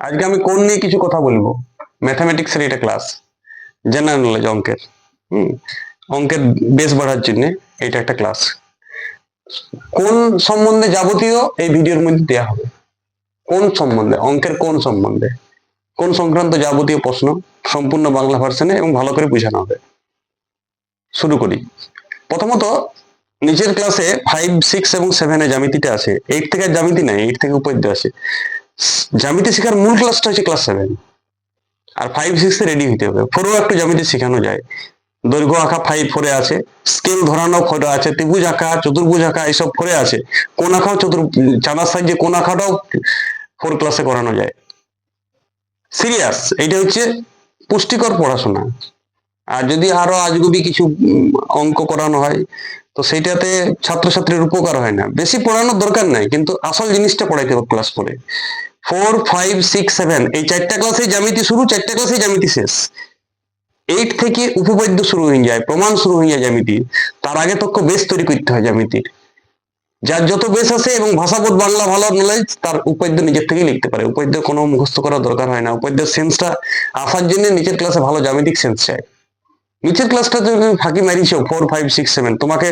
আজকে আমি কোন নিয়ে কিছু কথা বলব? ম্যাথামেটিক্সের এটা ক্লাস জেনারেল নলেজ অঙ্কের। হুম, অঙ্কের বেশ বাড়ার জন্য এটা একটা ক্লাস কোন সম্বন্ধে যাবতীয় এই ভিডিওর মধ্যে দেওয়া হবে। কোন সম্বন্ধে? অঙ্কের কোন সম্বন্ধে? কোন সংক্রান্ত যাবতীয় প্রশ্ন সম্পূর্ণ বাংলা ভার্সনে এবং ভালো করে বোঝানো হবে। শুরু করি। প্রথমত, নিচের ক্লাসে ফাইভ সিক্স এবং সেভেনে জ্যামিতিটা আছে। এইট থেকে জ্যামিতি নাই এইট থেকে উপদ্য আছে। জ্যামিতি শেখার মূল ক্লাসটা হচ্ছে ক্লাস সেভেন আর ফাইভ সিক্সে রেডি হতে হবে। ফোরেও একটু জ্যামিতি শেখানো যায়। দৈর্ঘ্য আঁকা ফাইভ ফোরে আছে। স্কেল ধরানো ফোরে আছে। ত্রিভুজ আঁকা, চতুর্ভুজ আঁকা, এইসব ফোরে আছে। কোন আঁকাও চতুর চাঁদার সাহায্যে কোন আঁকাটাও ফোর ক্লাসে করানো যায়। সিরিয়াস এইটা হচ্ছে পুষ্টিকর পড়াশোনা। আর যদি আরও আজগুবি কিছু অঙ্ক করানো হয়, তো সেইটাতে ছাত্রছাত্রীর উপকার হয় না। বেশি পড়ানোর দরকার নাই, কিন্তু আসল জিনিসটা পড়াইতে হবে ক্লাস পরে ফোর ফাইভ সিক্স সেভেন এই চারটা ক্লাসে জ্যামিতি শুরু, চারটা ক্লাসে জ্যামিতি শেষ। এইট থেকে উপপাদ্য শুরু হয়ে যায়, প্রমাণ শুরু হয়ে যায় জ্যামিতি। তার আগে তক্ষ বেশ তৈরি করতে হয় জ্যামিতির। যার যত বেশ আছে এবং ভাষাবোধ বাংলা ভালো নলেজ তার উপাদ্য নিজের থেকেই লিখতে পারে। উপাদ্য কোনো মুখস্থ করার দরকার হয় না। উপাদ্যের সেন্সটা আসার জন্য নিচের ক্লাসে ভালো জ্যামিতিক সেন্স চাই। নিচের ক্লাসটা তুমি ফাঁকি মারিছো ফোর ফাইভ সিক্স সেভেন তোমাকে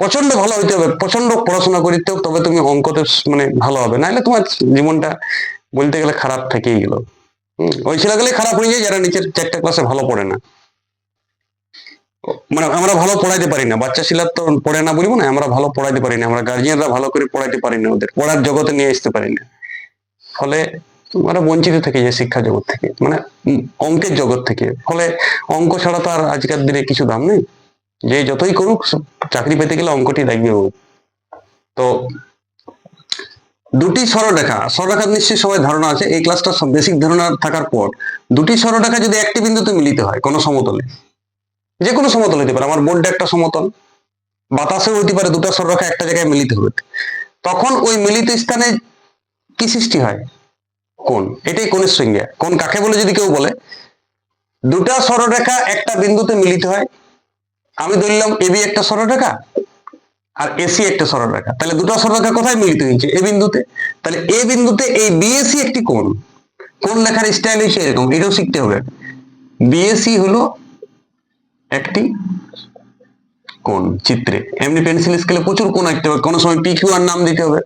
প্রচণ্ড ভালো হইতে হবে, প্রচণ্ড পড়াশোনা করতে হবে তবে তুমি অঙ্কতে মানে ভালো হবে। নাহলে তোমার জীবনটা বলতে গেলে খারাপ থেকেই গেল। ওই ছেলেগুলো খারাপ হয়ে যায়, যারা নিচের চারটা ক্লাসে ভালো পড়ে না। মানে আমরা ভালো পড়াইতে পারি না, বাচ্চা ছেলের তো পড়ে না বলব না, আমরা ভালো পড়াইতে পারি না, আমরা গার্জিয়ানরা ভালো করে পড়াইতে পারি না ওদের, পড়ার জগতে নিয়ে আসতে পারি না। ফলে আমরা বঞ্চিত থেকে যায় শিক্ষা জগৎ থেকে মানে অঙ্কের জগৎ থেকে। ফলে অঙ্ক ছাড়া তো আর আজকের দিনে কিছু দাম নেই। যে যতই করুক, চাকরি পেতে গেলে অঙ্কটি লাগবে ও। তো দুটি সরলরেখা, সরলরেখার নিশ্চয়ই সবাই ধারণা আছে, এই ক্লাসটা বেসিক ধারণা থাকার পর দুটি সরলরেখা যদি একটি বিন্দুতে মিলিত হয়, কোনো সমতলে যে কোনো সমতল হতে পারে, আমার বোর্ডটা একটা সমতল, বাতাসেও হতে পারে দুটো সরলরেখা একটা জায়গায় মিলিত হবে। তখন ওই মিলিত স্থানে কি সৃষ্টি হয়? কোন এটাই কোণের সংজ্ঞা। কোন কাকে বলে যদি কেউ বলে? দুটা সরলরেখা একটা বিন্দুতে মিলিত হয় আমি ধরলাম এবি একটা সরলরেখা আর এসি একটা সরলরেখা তাহলে দুটো সরলরেখা কোথায় মিলিত হয়েছে? এ বিন্দুতে। তাহলে এ বিন্দুতে এই বিএসি একটি কোণ। কোন লেখার স্টাইল হচ্ছে এরকম এটাও শিখতে হবে। বিএসি হলো একটি কোণ, চিত্রে। এমনি পেন্সিল স্কেলে প্রচুর কোণ আঁকতে হবে। কোনো সময় পিকিউ আর নাম দিতে হবে।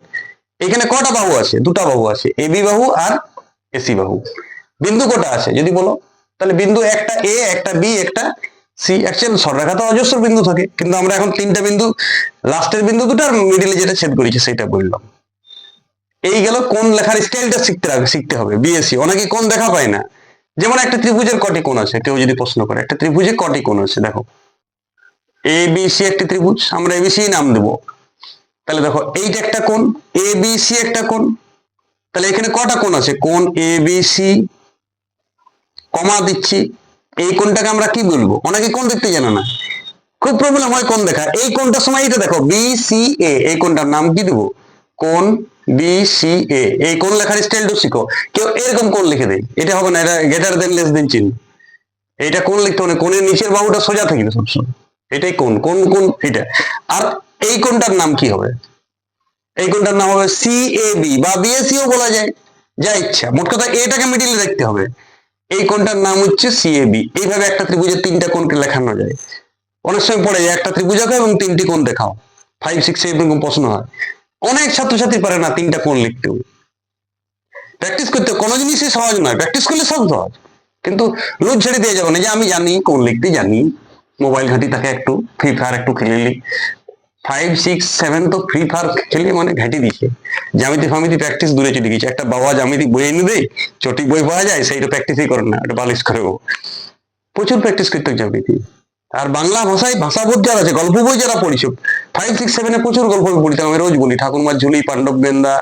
এখানে কটা বাহু আছে? দুটা বাহু আছে। এবি বাহু আর এসি বাহু। বিন্দু কটা আছে? যদি বলো, তাহলে বিন্দু একটা এ একটা বি একটা সি অ্যাকচুয়াল সররেখা তো অজস্র বিন্দু থাকে, কিন্তু আমরা এখন তিনটা বিন্দু লাস্টের বিন্দু দুটো আর মিডিলে যেটা ছেদ করেছে সেটা বললাম। এই গেল কোন লেখার স্টাইলটা শিখতে রাখবে শিখতে হবে বিএসসি অনেকে কোন দেখা পায় না। যেমন একটা ত্রিভুজের কটি কোণ আছে, কেউ যদি প্রশ্ন করে, একটা ত্রিভুজে কটি কোণ আছে, দেখো। এ বি সি একটি ত্রিভুজ, আমরা এ এবিসি নাম দেবো। তাহলে দেখো, এইটা একটা কোণ এ বি সি একটা কোণ। তাহলে এখানে কটা কোণ আছে? কোণ এ বি সি কমা দিচ্ছি। এই কোনটাকে আমরা কি বলব? অনেকে কোন দেখতে জানে না। খুব প্রবলেম হয় কোন দেখা। এই কোনটার সময় এটা দেখো বি সি এ এই কোনটার নাম কি দেবো? কোণ বি সি এ এই কোণ লেখার স্টাইলটা শিখো। কেউ এরকম কোণ লিখে দেয়? এটা হবে না, এটা গেটার দেন লেস দেন চিহ্ন। এইটা কোণ লিখতে হবে না কোণের নিচের বাহুটা সোজা থাকবে সবসময়। এটাই কোণ কোন কোন, এটা। আর এই কোণটার নাম কি হবে? এই কোণটার নাম হবে সি এ বি বা বিএসিও বলা যায়। যা ইচ্ছা। মোট কথা এটাকে মিডিলে দেখতে হবে। এই কোণটার নাম হচ্ছে সিএবি এইভাবে একটা ত্রিভুজের তিনটা কোণকে লেখানো যায়। অনেক সময় পড়ে যায়, একটা ত্রিভুজ আঁকো এবং তিনটি কোণ দেখাও। ফাইভ সিক্স এরকম প্রশ্ন হয়। অনেক ছাত্রছাত্রী পারে না তিনটা কোণ লিখতেও। প্র্যাকটিস করতে কোনো জিনিসই সহজ নয়। প্র্যাকটিস করলে সব সহজ। কিন্তু লুজ ছেড়ে দিয়ে যাব না যে আমি জানি কোন লিখতে জানি। মোবাইল ঘাঁটি তাকে একটু ফ্রি ফায়ার একটু খেলে নিলি ফাইভ সিক্স সেভেন তো ফ্রি ফায়ার খেলে মানে ঘাঁটি দিছে। জ্যামিতি ফামিতি প্র্যাকটিস দূরে চলে গেছে। একটা বাবা জামিতি বই এনে দেয়, চটি বই পাওয়া যায় সেইটা প্র্যাকটিসই করে না এটা বালিশ করে। প্রচুর প্র্যাকটিস করতে হবে জ্যামিতি। আর বাংলা ভাষায় ভাষা বোধ যারা আছে, গল্প বই যারা পড়িস ফাইভ সিক্স সেভেনে প্রচুর গল্প বই পড়িতাম। আমি রোজ বলি, ঠাকুরমার ঝুলি, পাণ্ডব গেন্দা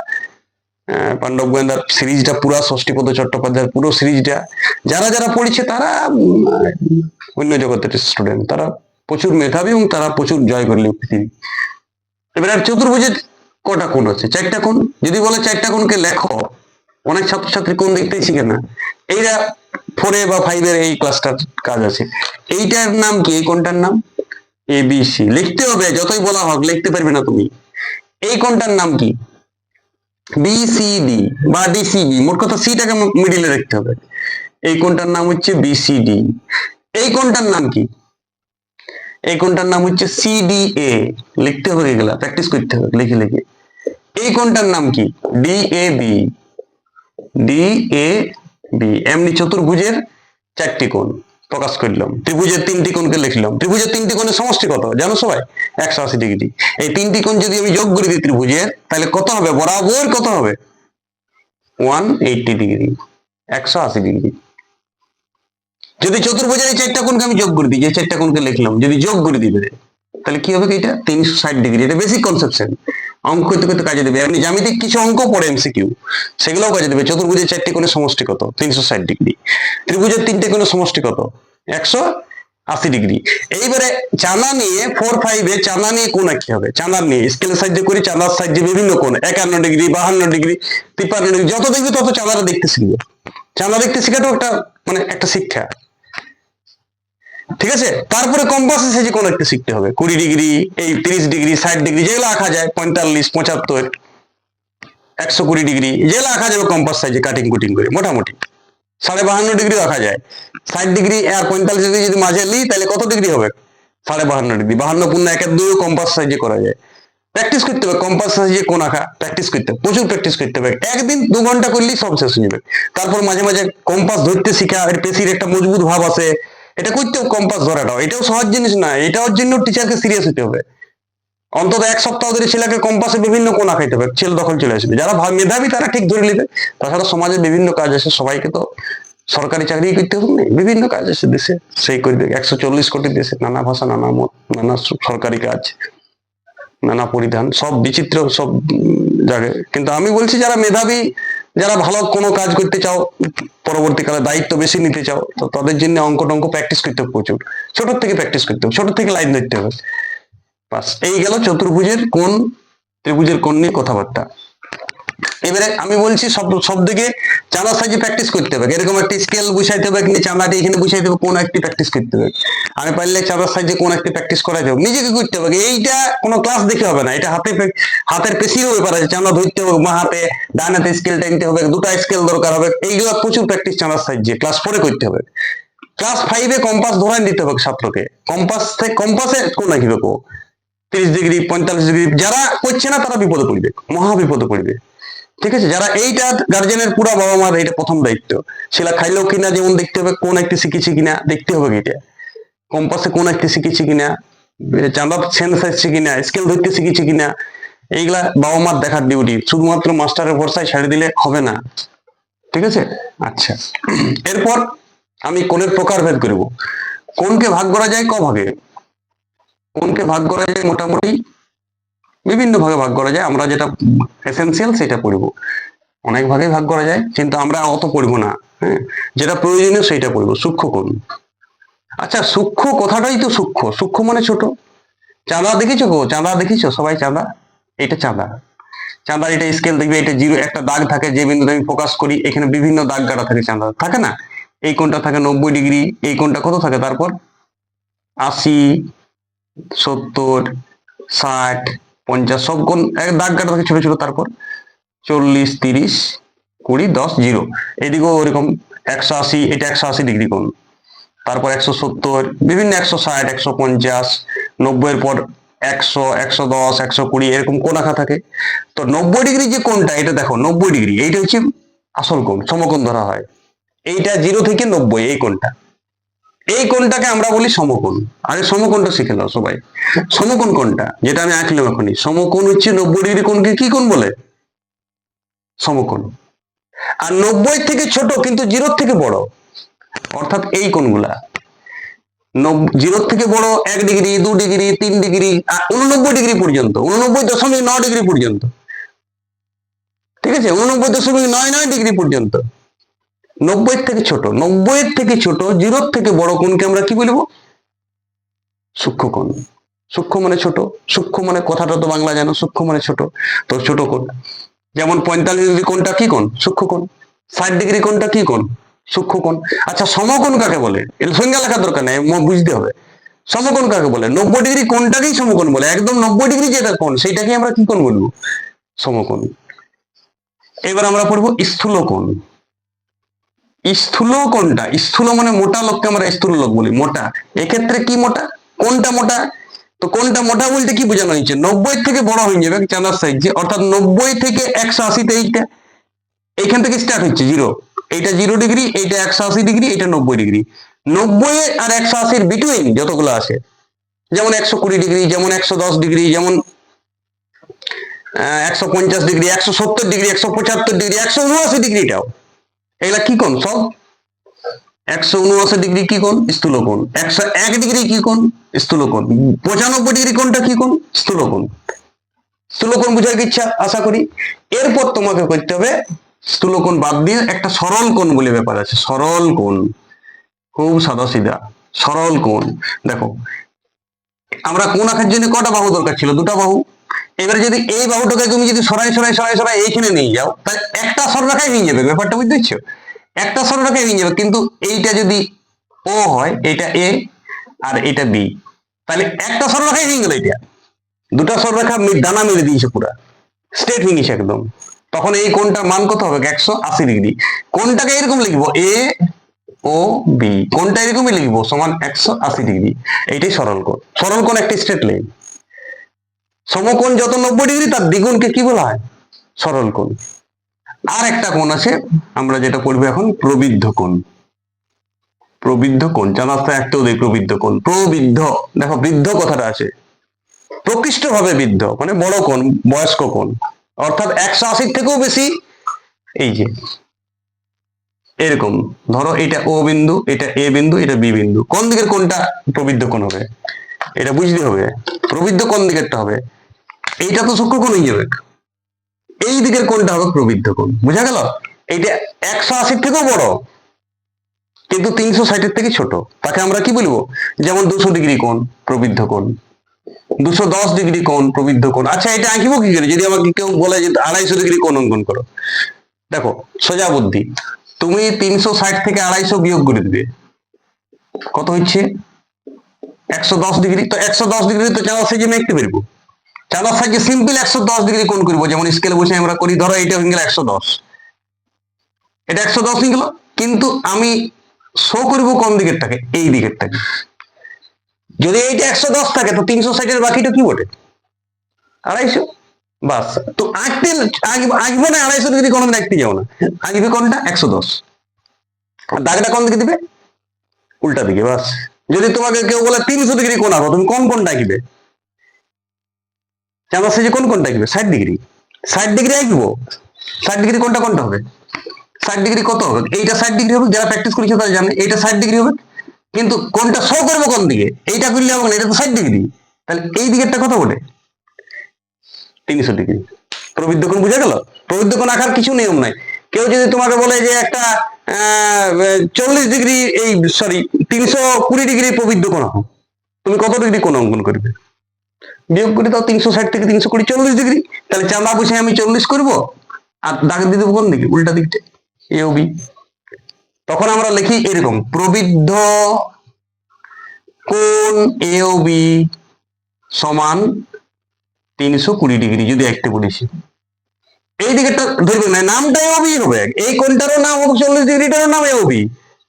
পাণ্ডব গোয়েন্দার সিরিজটা পুরা ষষ্ঠীপদ চট্টোপাধ্যায়ের পুরো সিরিজটা। যারা যারা পড়েছে, তারা অন্য জগতের স্টুডেন্ট তারা প্রচুর মেধাবী এবং তারা প্রচুর জয় করলে পৃথিবী। এবার আর চতুর্ভুজের কটা কোণ আছে? চারটা কোণ? যদি বলে চারটা কোণকে লেখো, অনেক ছাত্রছাত্রী কোন দেখতেই শিখে না। এইটা ফোরে বা ফাইভের এই ক্লাসটার কাজ আছে। এইটার নাম কি? এই কোণটার নাম? এ বি সি লিখতে হবে, যতই বলা হোক, লিখতে পারবে না তুমি। এই কোনটার নাম কি? বিসিডি বা ডিসিবি মোট কথা সিটাকে মিডিলে রাখতে হবে। এই কোনটার নাম হচ্ছে বিসিডি এই কোনটার নাম কি? এই কোণটার নাম হচ্ছে সিডিএ লিখতে হবে এগুলা প্র্যাকটিস করতে হবে, লিখে লিখে। এই কোণটার নাম কি? ডিএবি ডিএবি এমনি চতুর্ভুজের চারটি কোণ প্রকাশ করলাম। ত্রিভুজের তিনটি কোণকে লিখলাম। ত্রিভুজের তিনটি কোণের সমষ্টি কত? জানো সবাই? একশো আশি ডিগ্রি। এই তিনটি কোণ যদি আমি যোগ করে দিই ত্রিভুজের, তাহলে কত হবে? বরাবর কত হবে? One eighty degree. একশো আশি ডিগ্রি। যদি চতুর্ভুজের এই চারটা কোণকে আমি যোগ করে দিই, যে চারটা কোণকে লিখলাম, যদি যোগ করে দিবে, তাহলে কি হবে এটা? তিনশো ষাট ডিগ্রি এটা বেসিক কনসেপশন অঙ্ক করতে করতে কাজে দেবে। আপনি জ্যামিতিক কিছু অঙ্ক পড়ে এমসিকিউ সেগুলোও কাজে দেবে। চতুর্ভুজের চারটি কোণের সমষ্টি কত তিনশো ষাট ডিগ্রি ত্রিভুজের তিনটে কোণের সমষ্টি কত একশো আশি ডিগ্রি এইবারে চাঁদা নিয়ে ফোর ফাইভে চাঁদা নিয়ে কোন কি হবে? চাঁদার নিয়ে স্কেলের সাহায্যে করি চাঁদার সাহায্যে বিভিন্ন কোণ, একান্ন ডিগ্রি বাহান্ন ডিগ্রি তিপ্পান্ন ডিগ্রি যত দেখবে তত চাঁদাটা দেখতে শিখবে। চাঁদা দেখতে শেখাটাও একটা মানে একটা শিক্ষা। ঠিক আছে? তারপরে কম্পাসে সেজে কোন একটা শিখতে হবে। কুড়ি ডিগ্রি, এই তিরিশ ডিগ্রি, ষাট ডিগ্রি যেগুলো আঁকা যায়, পঁয়তাল্লিশ, পঁচাত্তর, একশো কুড়ি ডিগ্রি যেগুলো আঁকা যাবে কম্পাস সাইজে কাটিং কুটিং করে, মোটামুটি। সাড়ে বাহান্ন ডিগ্রি রাখা যায়। ষাট ডিগ্রি, আর পঁয়তাল্লিশ ডিগ্রি যদি মাঝে নিই তাহলে কত ডিগ্রি হবে? সাড়ে বাহান্ন ডিগ্রি। বাহান্ন পূর্ণ একের দুই কম্পাস সাইজে করা যায়। প্র্যাকটিস করতে হবে কম্পাস সাইজে কোন আঁকা? প্র্যাকটিস করতে হবে, প্রচুর প্র্যাকটিস করতে হবে। একদিন দু ঘণ্টা করলেই সব শেষ হয়ে যাবে। তারপর মাঝে মাঝে কম্পাস ধরতে শিখা, এর পেশির একটা মজবুত ভাব আছে। এটা করতেও কম্পাস ধরাটাও এটাও সহজ জিনিস না, এটার জন্য টিচারকে সিরিয়াস হতে হবে। অন্তত এক সপ্তাহ ধরে ছেলেকে কম্পাসে বিভিন্ন কোনা খাইতে হবে, ছেলে দখল চলে আসবে। যারা মেধাবী তারা ঠিক ধরে নেবে। তাছাড়া সমাজে বিভিন্ন কাজ আছে, সবাইকে তো সরকারি চাকরি করতে হবে না, বিভিন্ন কাজ আছে দেশে। সেই করবে একশো চল্লিশ কোটি দেশে নানা ভাষা, নানা মত, নানা সরকারি কাজ। নানা পরিধান, সব বিচিত্র, সব জায়গায়। কিন্তু আমি বলছি যারা মেধাবী, যারা ভালো কোনো কাজ করতে চাও, পরবর্তীকালে দায়িত্ব বেশি নিতে চাও, তো তাদের জন্য অঙ্ক টঙ্ক প্র্যাকটিস করতে হবে প্রচুর। ছোট থেকে প্র্যাকটিস করতে হবে, ছোট থেকে লাইন ধরতে হবে। এই গেল চতুর্ভুজের কোন ত্রিভুজের কোন নিয়ে কথাবার্তা। এবারে আমি বলছি সব সব দিকে চাঁদার সাহায্যে প্র্যাকটিস করতে হবে। এরকম একটা স্কেল বুঝাইতে হবে কিন্তু চাঁদাটি এখানে বুঝাইতে হবে, কোন একটি প্র্যাকটিস করতে হবে। আমি পারলে চাঁদার সাহায্যে কোন একটি প্র্যাকটিস করাইতে হবে নিজেকে করতে হবে। এইটা কোনো ক্লাস দেখে হবে না। এটা হাতে হাতের পেশিরও ব্যাপার আছে। চাঁদা ধরতে হবে, মা হাতে ডান হাতে স্কেল টানতে হবে, দুটা স্কেল দরকার হবে। এইগুলো প্রচুর প্র্যাকটিস চাঁদার সাহায্যে ক্লাস ফোরে করতে হবে। ক্লাস ফাইভে কম্পাস ধরাই দিতে হবে ছাত্রকে। কম্পাস থেকে কম্পাসে কোন রাখি দেখো তিরিশ ডিগ্রি পঁয়তাল্লিশ ডিগ্রি যারা করছে না তারা বিপদে পড়বে। মহা বিপদে পড়বে। ঠিক আছে? যারা এইটা গার্জেনের পুরো বাবা মার এটা প্রথম দায়িত্ব। ছেলে খাইলেও কিনা যেমন দেখতে হবে কোন একটি শিখেছি কিনা, দেখতে হবে এটা কম্পাসে কোন একটি শিখেছি কিনা চাঁদা সেন্স আসছে কিনা স্কেল ধরতে শিখেছি কিনা, এইগুলা বাবা মার দেখার ডিউটি শুধুমাত্র মাস্টারের ভরসায় ছেড়ে দিলে হবে না। ঠিক আছে? আচ্ছা। এরপর আমি কোনের প্রকার ভেদ করব। কোনকে ভাগ করা যায় ক ভাগে? কোনকে ভাগ করা যায় মোটামুটি বিভিন্ন ভাগে ভাগ করা যায়। আমরা যেটা এসেনশিয়াল সেটা পড়ব। অনেক ভাগে ভাগ করা যায়, কিন্তু আমরা অত পড়ব না হ্যাঁ? যেটা প্রয়োজনীয় সেটা পড়ব, সূক্ষ্ম কোণ। আচ্ছা সূক্ষ্ম কথাটাই তো সূক্ষ্ম। সূক্ষ্ম মানে ছোট। চাঁদা দেখেছ গো? চাঁদা দেখেছ? সবাই চাঁদা? এটা চাঁদা। চাঁদার এটা স্কেল দেখবে, এটা জিরো, একটা দাগ থাকে যে বিন্দুতে আমি ফোকাস করি, এখানে বিভিন্ন দাগ কাটা থাকে চাঁদা থাকে না? এই কোণটা থাকে নব্বই ডিগ্রি, এই কোণটা কত থাকে? তারপর আশি, সত্তর, ষাট পঞ্চাশ, সব কোন দাগ কাটা থাকে ছোট ছোট, তারপর চল্লিশ, তিরিশ, কুড়ি, দশ, জিরো। এদিকেও ওরকম একশো আশি, এটা একশো আশি ডিগ্রি কোণ। তারপর একশো সত্তর, বিভিন্ন একশো ষাট, একশো পঞ্চাশ, নব্বইয়ের পর একশো একশো দশ, একশো কুড়ি, এরকম কোণ আঁকা থাকে। তো নব্বই ডিগ্রি যে কোণটা, এটা দেখো, নব্বই ডিগ্রি, এইটা হচ্ছে আসল কোণ, সমকোণ ধরা হয়। এইটা জিরো থেকে নব্বই, এই কোণটা। এই কোণটাকে আমরা বলি সমকোণ। আরে সমকোণটা শিখে নাও সবাই। সমকোণ কোনটা যেটা আমি আঁকলাম এখনই। সমকোণ হচ্ছে নব্বই ডিগ্রি কোণকে কি কোণ বলে? সমকোণ। আর নব্বই থেকে ছোট, কিন্তু জিরোর থেকে বড়। অর্থাৎ এই কোণগুলা। জিরোর থেকে বড় এক ডিগ্রি, দু ডিগ্রি, তিন ডিগ্রি উননব্বই ডিগ্রি পর্যন্ত, উননব্বই দশমিক নয় ডিগ্রি পর্যন্ত। ঠিক আছে? উননব্বই দশমিক নয় নয় ডিগ্রি পর্যন্ত। নব্বই থেকে ছোট নব্বই থেকে ছোট, জিরোর থেকে বড় কোণকে আমরা কি বলব? সূক্ষ্ম কোণ। সূক্ষ্ম মানে ছোট, সূক্ষ্ম মানে কথাটা তো বাংলা জানো, সূক্ষ্ম মানে ছোট, তো ছোট কোণ। যেমন পঁয়তাল্লিশ ডিগ্রি কোণটা কি কোণ? সূক্ষ্ম কোণ। ষাট ডিগ্রি কোণটা কি কোণ? সূক্ষ্ম কোণ। আচ্ছা সমকোণ কাকে বলে? এর সংজ্ঞা লেখার দরকার নেই বুঝতে হবে। সমকোণ কাকে বলে? নব্বই ডিগ্রি কোণটাকেই সমকোণ বলে। একদম নব্বই ডিগ্রি যেটা কোণ সেইটাকে আমরা কি কোণ বলব? সমকোণ। এবার আমরা পড়ব স্থূল কোণ। স্থূল কোনটা? স্থূল মানে মোটা লোককে আমরা স্থূল লোক বলি, মোটা। এক্ষেত্রে কি মোটা? কোনটা মোটা? তো কোনটা মোটা বলতে কি বোঝানো হয়েছে? নব্বই থেকে বড় হয়ে যাবে চাঁদার সাইজে অর্থাৎ নব্বই থেকে একশো আশিতে এইটা। এইখান থেকে স্টার্ট হচ্ছে জিরো এইটা জিরো ডিগ্রি এইটা একশো আশি ডিগ্রি এইটা নব্বই ডিগ্রি নব্বই আর একশো আশির বিটুইন যতগুলো আছে। যেমন একশো কুড়ি ডিগ্রি যেমন একশো দশ ডিগ্রি যেমন একশো পঞ্চাশ ডিগ্রি একশো সত্তর ডিগ্রি একশো পঁচাত্তর ডিগ্রি একশো উনআশি ডিগ্রিটাও এগুলা কি কোণ? সব? একশো উনআশি ডিগ্রি কি কোণ? স্থূল কোণ একশো এক ডিগ্রি কি কোণ? স্থূল কোণ পঁচানব্বই ডিগ্রি কোণটা কি কোণ? স্থূল কোণ স্থূল কোণ বুঝার ইচ্ছা? আশা করি। এরপর তোমাকে করতে হবে স্থূল কোণ বাদ দিয়ে একটা সরল কোণ বলে ব্যাপার আছে। সরল কোণ। খুব সাদা সিধা সরল কোণ। দেখো, আমরা কোন আঁকার জন্য কটা বাহু দরকার ছিল? দুটা বাহু। এবারে যদি এই বাহুটাকে তুমি যদি সরাই সরাই সরাই সরাই এইখানে নিয়ে যাও, তাহলে একটা সরলরেখায় নিয়ে যাবে, ব্যাপারটা বুঝতে পারছ? একটা সরলরেখায় নিয়ে যাবে, কিন্তু এইটা যদি ও হয়, এটা এ আর এটা বি তাহলে একটা সরলরেখায় হয়ে গেল এটা। দুটা সরলরেখা দানা মেরে দিয়েছে পুরা। স্ট্রেট গেছে একদম। তখন এই কোণটার মান কত হবে? একশো আশি ডিগ্রি কোনটাকে এরকম লিখব এ ও বি কোনটা এরকমই লিখব, সমান একশো আশি ডিগ্রি এইটাই সরল কোণ। সরল কোণ একটা স্ট্রেট লাইন সমকোণ যত নব্বই ডিগ্রি, তার দ্বিগুণকে কি বলা হয়? সরল কোণ। আর একটা কোণ আছে, আমরা যেটা পড়ব এখন, প্রবৃদ্ধ কোণ। প্রবৃদ্ধ কোণ জানাতে একটাও দেই প্রবৃদ্ধ কোণ। প্রবৃদ্ধ, দেখো বৃদ্ধ কথাটা আছে। প্রকৃষ্ট ভাবে বৃদ্ধ মানে বড় কোণ, বয়স্ক কোণ। অর্থাৎ একশো আশির থেকেও বেশি, এই যে, এরকম। ধরো এটা ও বিন্দু, এটা এ বিন্দু, এটা বি বিন্দু। কোন দিকের কোনটা প্রবৃদ্ধ কোণ হবে? এটা বুঝতে হবে। প্রবৃদ্ধ কোন দিকেরটা হবে? এইটা তো সূক্ষ্ম হয়ে যাবে এই দিকের কোনটা হবে প্রবৃদ্ধ কোণ। বুঝা গেল? এইটা একশো আশির থেকেও বড়, কিন্তু তিনশো ষাটের থেকে ছোট। তাকে আমরা কি বলব? যেমন দুশো ডিগ্রি কোণ, প্রবৃদ্ধ কোণ। দুশো দশ ডিগ্রি কোণ, প্রবৃদ্ধ কোণ। আচ্ছা এটা আঁকিব কি করে? যদি আমাকে কেউ বলে যে আড়াইশো ডিগ্রি কোণ অঙ্কন করো। দেখো, সোজা বুদ্ধি। তুমি তিনশো ষাট থেকে আড়াইশো বিয়োগ করে দিবে। কত হচ্ছে? একশো দশ ডিগ্রি। তো একশো দশ ডিগ্রি তো চাঁদার সাইজে আমি একটু বেরবো চাঁদার সাইজে সিম্পল একশো দশ ডিগ্রি কোণ করব? যেমন স্কেলে বসে আমরা করি, ধরো এটা হয়ে গেল একশো দশ। এটা একশো দশ হয়ে গেল, কিন্তু আমি শো করব কোন দিকেরটাকে? এই দিকের দিকেরটাকে। যদি এইটা একশো দশ থাকে, তো তিনশো ষাটের বাকিটা কি বটে? আড়াইশো? বাস। তো আঁকতে আঁকবো- না আড়াইশো ডিগ্রি কোনোদিন আঁকতে যাও না। আঁকবে কোনটা? একশো দশ। আর দাগটা কোন দিকে দিবে? উল্টা দিকে, বাস। যদি তোমাকে কেউ বলে তিনশো ডিগ্রি কোন আঁকো, তুমি কোন কোনটা আঁকবে? চাঁদার সাইজে কোন কোনটা আঁকবে? ষাট ডিগ্রি। ষাট ডিগ্রি আঁকবো? ষাট ডিগ্রি কোনটা কোনটা হবে? ষাট ডিগ্রি কত হবে? এইটা ষাট ডিগ্রি হবে, যারা প্র্যাকটিস করেছে তারা জানে এইটা ষাট ডিগ্রি হবে। কিন্তু কোনটা শো করব কোন দিকে? এইটা করলে হবে না, এটা তো ষাট ডিগ্রি। তাহলে এই দিকেরটা কত বটে? তিনশো ডিগ্রি। প্রবৃদ্ধ কোণ বুঝা গেল? প্রবৃদ্ধ কোণ আঁকার কিছু নিয়ম নাই। কেউ যদি তোমাকে বলে যে একটা চল্লিশ ডিগ্রি এই সরি তিনশো কুড়ি ডিগ্রি প্রবৃদ্ধ কোণ তুমি কত ডিগ্রি কোণ অঙ্কন করবে? বিয়োগ করে দাও তিনশো ষাট থেকে তিনশো কুড়ি, চল্লিশ ডিগ্রি। তাহলে চাঁদা বসে আমি চল্লিশ করব, আর দাগ দিয়ে দেবো কোন দিকে? উল্টা দিকটা। A B. তখন আমরা লিখি এরকম, প্রবৃদ্ধ কোন এ বি সমান তিনশো কুড়ি ডিগ্রি, যদি একটা বলিছি এই দিকেরটা ধরবে না, নামটা এবি হবে। এই কোনটারও নাম হবে চল্লিশ ডিগ্রিটারও নাম এবি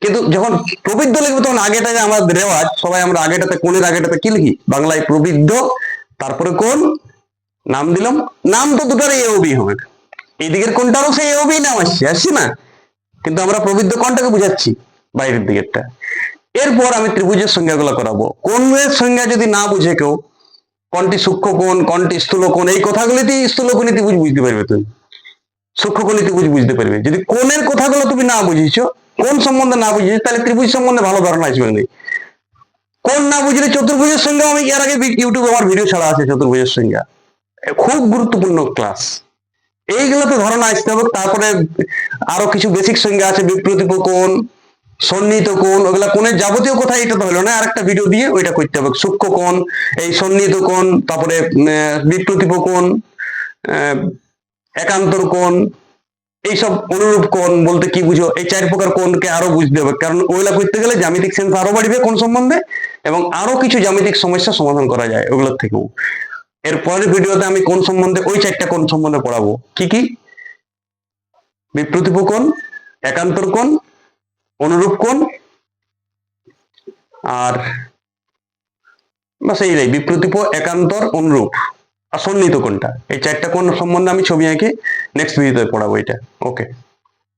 কিন্তু যখন প্রবৃদ্ধ লিখব তখন আগেটা যে আমাদের রেওয়াজ, সবাই আমরা আগেটাতে, কোণের আগেটাতে কি লিখি? বাংলায় প্রবৃদ্ধ তারপরে কোন? নাম দিলাম। নাম তো দুটার এবি হবে। এই দিকের কোনটারও সেই এবি নাম আসছে? আসছে না? কিন্তু আমরা প্রবৃদ্ধ কোনটাকে বুঝাচ্ছি? বাইরের দিকেরটা। এরপর আমি ত্রিভুজের সংজ্ঞাগুলো করাবো। কোণের সংজ্ঞা যদি না বুঝে কেউ, কোনটি সূক্ষ্ম কোণ, কোনটি স্থূল কোণ, এই কথাগুলিতেই স্থূল কোণ ত্রিভুজ বুঝতে পারবে তুমি। সূক্ষ্ম কোণ ত্রিভুজ বুঝতে পারবে। যদি কোণের কথাগুলো তুমি না বুঝিছো কোন সম্বন্ধে না বুঝিছো, তাহলে ত্রিভুজ সম্বন্ধে ভালো ধারণা আসবে না। কোন না বুঝলে চতুর্ভুজের সঙ্গে আমি এর আগে ইউটিউবে আমার ভিডিও ছাড়া আছে চতুর্ভুজের সংজ্ঞা। খুব গুরুত্বপূর্ণ ক্লাস এইগুলোতে ধারণা আসতে হবে। তারপরে আরও কিছু বেসিক সংজ্ঞা আছে বিপ্রতিপ কোণ সন্নিহিত কোণ ওগুলা কোণের যাবতীয় কথা এটা তো হলো না। আরেকটা ভিডিও দিয়ে ওইটা করতে হবে। সূক্ষ্ম কোণ এই সন্নিহিত কোণ তারপরে বিপ্রতিপ আহ, একান্তর কোণ এইসব অনুরূপ কোণ বলতে কি বুঝো? এই চার প্রকার কোণকে আরও বুঝতে হবে। কারণ ওইগুলা করতে গেলে জ্যামিতিক সেন্স আরও বাড়বে কোন সম্বন্ধে? এবং আরও কিছু জ্যামিতিক সমস্যা সমাধান করা যায় ওগুলোর থেকেও। এর পরের ভিডিওতে আমি কোন সম্বন্ধে, ওই চারটা কোন সম্বন্ধে পড়াবো। কি কি? বিপ্রতিপ কোণ, একান্তর কোণ, অনুরূপ কোণ, আর বাস এইটাই। বিপ্রতিপ একান্তর, অনুরূপ। আর সন্নিহিত কোনটা? এই চারটা কোন সম্বন্ধে আমি ছবি এঁকে নেক্সট ভিডিওতে পড়াবো এটা। ওকে